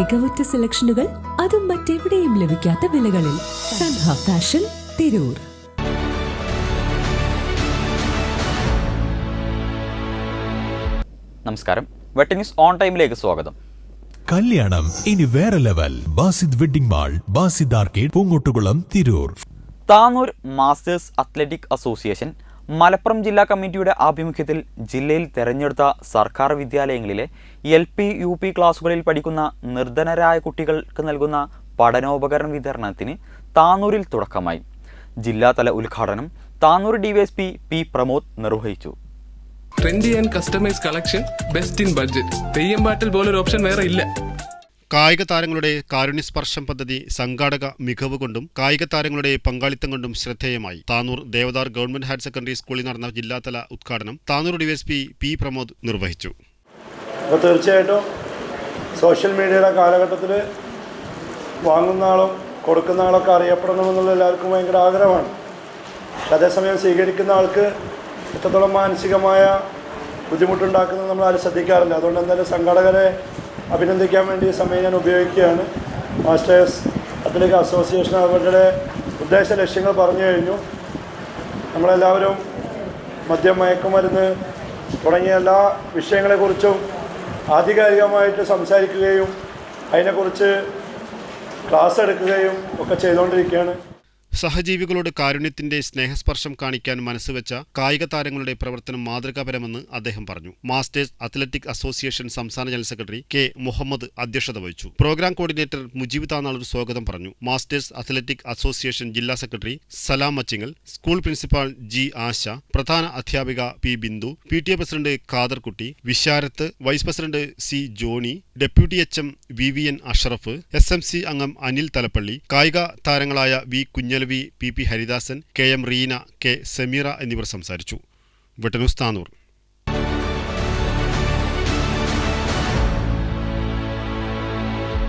മികവുറ്റ സെലക്ഷനുകൾ അതും മറ്റെവിടെയും ലഭിക്കാത്ത വിലകളിൽ സൻഹ ഫാഷൻ തിരൂർ. നമസ്കാരം. വെട്ട ന്യൂസ് ഓൺ ടൈമിലേക്ക് സ്വാഗതം. കല്യാണം ഇനി വേറെ level. Basid wedding mall Basid arcade Poonkottukulam Tirur. Tanur masters athletic association Malappuram ജില്ലാ കമ്മിറ്റിയുടെ ആഭിമുഖ്യത്തിൽ ജില്ലയിൽ തെരഞ്ഞെടുത്ത സർക്കാർ വിദ്യാലയങ്ങളിലെ എൽ പി യു പി ക്ലാസുകളിൽ പഠിക്കുന്ന നിർധനരായ കുട്ടികൾക്ക് നൽകുന്ന പഠനോപകരണ വിതരണത്തിന് താനൂരിൽ തുടക്കമായി. ജില്ലാതല ഉദ്ഘാടനം താനൂർ ഡിവൈഎസ്പി പി പ്രമോദ് നിർവഹിച്ചു. Trendy and customise collection best in budget Theyyam പാട്ടിൽ പോലൊരു ഓപ്ഷൻ വേറെ ഇല്ല. കായിക താരങ്ങളുടെ കാരുണ്യസ്പർശം പദ്ധതി സംഘാടക മികവ് കൊണ്ടും കായിക താരങ്ങളുടെ പങ്കാളിത്തം കൊണ്ടും ശ്രദ്ധേയമായി. Tanur Devadhar government higher secondary സ്കൂളിൽ നടന്ന ജില്ലാതല ഉദ്ഘാടനം താനൂർ ഡിവൈഎസ്പി പി പ്രമോദ് നിർവഹിച്ചു. തീർച്ചയായിട്ടും സോഷ്യൽ മീഡിയയുടെ കാലഘട്ടത്തിൽ വാങ്ങുന്ന ആളും കൊടുക്കുന്ന ആളൊക്കെ അറിയപ്പെടണമെന്നുള്ള എല്ലാവർക്കും ഭയങ്കര ആഗ്രഹമാണ്. അതേസമയം സ്വീകരിക്കുന്ന ആൾക്ക് എത്രത്തോളം മാനസികമായ ബുദ്ധിമുട്ടുണ്ടാക്കുന്നത് നമ്മൾ ആരും ശ്രദ്ധിക്കാറില്ല. അതുകൊണ്ട് എന്തായാലും സംഘാടകരെ അഭിനന്ദിക്കാൻ വേണ്ടി ഈ സമയം ഞാൻ ഉപയോഗിക്കുകയാണ്. മാസ്റ്റേഴ്സ് അത്ലറ്റിക് അസോസിയേഷൻ അവരുടെ ഉദ്ദേശ ലക്ഷ്യങ്ങൾ പറഞ്ഞു കഴിഞ്ഞു. നമ്മളെല്ലാവരും മദ്യം മയക്കുമരുന്ന് തുടങ്ങിയ എല്ലാ വിഷയങ്ങളെക്കുറിച്ചും ആധികാരികമായിട്ട് സംസാരിക്കുകയും അതിനെക്കുറിച്ച് ക്ലാസ് എടുക്കുകയും ഒക്കെ ചെയ്തുകൊണ്ടിരിക്കുകയാണ്. സഹജീവികളോട് കാരുണ്യത്തിന്റെ സ്നേഹസ്പർശം കാണിക്കാൻ മനസ്സുവെച്ച കായിക താരങ്ങളുടെ പ്രവർത്തനം മാതൃകാപരമെന്ന് അദ്ദേഹം പറഞ്ഞു. മാസ്റ്റേഴ്സ് അത്ലറ്റിക് അസോസിയേഷൻ സംസ്ഥാന ജനറൽ സെക്രട്ടറി കെ മുഹമ്മദ് അധ്യക്ഷത വഹിച്ചു. പ്രോഗ്രാം കോർഡിനേറ്റർ മുജീബ് താനാളൂർ സ്വാഗതം പറഞ്ഞു. മാസ്റ്റേഴ്സ് അത്ലറ്റിക് അസോസിയേഷൻ ജില്ലാ secretary Salam Machingal school principal G Asha പ്രധാന അധ്യാപിക P Bindu P T A president Khaderkutty Visharath vice president C Johny deputy H M V V N Ashraf S M C അംഗം അനിൽ തലപ്പള്ളി കായിക താരങ്ങളായ V Kunhalavi P P Haridasan K M Reena K Sameera എന്നിവർ സംസാരിച്ചു. വെട്ടനൂസ് താനൂർ.